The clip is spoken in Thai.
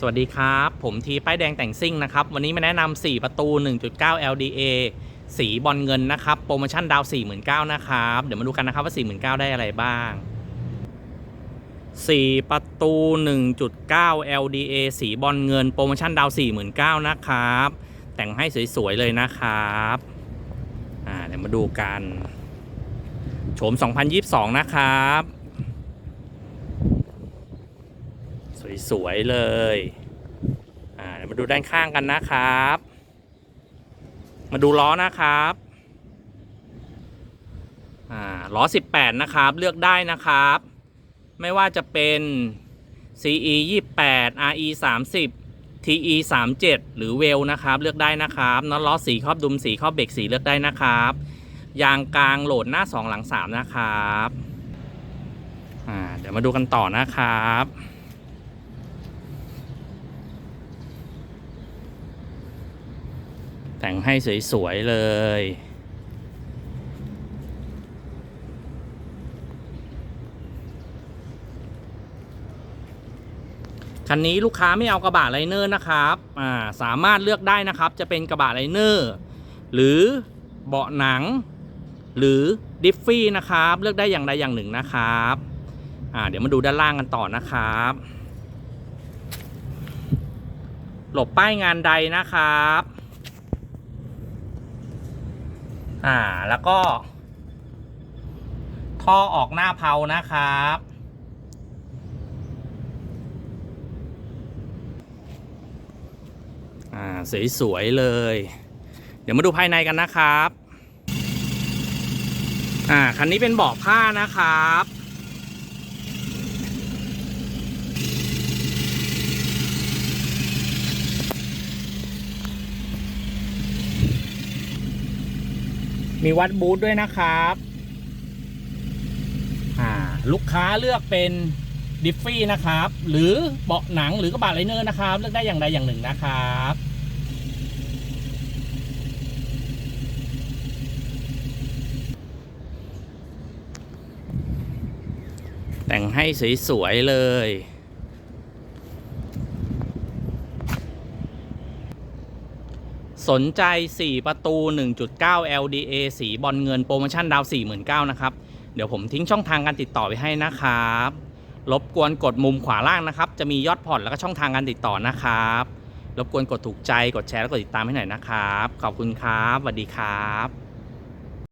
สวัสดีครับ ผมทีป้ายแดงแต่งซิ่งนะครับ วันนี้มาแนะนำ4 ประตู 1.9 LDA สีบอลเงินนะครับ โปรโมชั่นดาว 49,000นะครับ เดี๋ยวมาดูกันนะครับว่า 49,000ได้อะไรบ้าง 4 ประตู 1.9 LDA สีบอลเงิน โปรโมชั่นดาว 49,000นะครับ แต่งให้สวยๆเลยนะครับอ่าเดี๋ยวมาดูกัน โฉม 2022 นะครับ สวยๆเลยอ่าเดี๋ยวมาดูด้านข้างกันนะครับ มาดูล้อนะครับอ่าล้อ 18 นะครับเลือกได้นะครับ ไม่ว่าจะเป็น CE 28 RE 30 TE 37หรือเวลนะครับ เลือกได้นะครับน็อตล้อสีครอบดุมสีครอบเบรกสีเลือกได้นะครับยางกลางโหลดหน้า 2 หลัง 3 นะครับ เดี๋ยวมาดูกันต่อนะครับ แต่งให้สวย ๆ เลย คันนี้ลูกค้าไม่เอากระบะไลเนอร์นะครับ อ่า สามารถเลือกได้นะครับ จะเป็นกระบะไลเนอร์ หรือเบาะหนัง หรือดิฟฟี่นะครับ เลือกได้อย่างใดอย่างหนึ่งนะครับ อ่า เดี๋ยวมาดูด้านล่างกันต่อนะครับหลบป้ายงานใดนะครับ อ่าแล้วก็ ท่อออกหน้าเพานะครับ อ่าสวยๆเลย เดี๋ยวมาดูภายในกันนะครับ อ่าคันนี้เป็นเบาะผ้านะครับ มีวัดบูธด้วยนะครับลูกค้าเลือกเป็นดิฟฟี่นะครับ หรือเบาะหนังหรือกระบะไลเนอร์นะครับ เลือกได้อย่างใดอย่างหนึ่งนะครับแต่งให้สวยๆเลย สนใจ 4 ประตู 1.9 LDA สีบอลเงินโปรโมชั่นดาว 49,000นะครับ เดี๋ยวผมทิ้งช่องทางการติดต่อไว้ให้นะครับ รบกวนกดมุมขวาล่างนะครับ จะมียอดผ่อนแล้วก็ช่องทางการติดต่อนะครับ รบกวนกดถูกใจ กดแชร์แล้วกดติดตามให้หน่อยนะครับ ขอบคุณครับสวัสดีครับ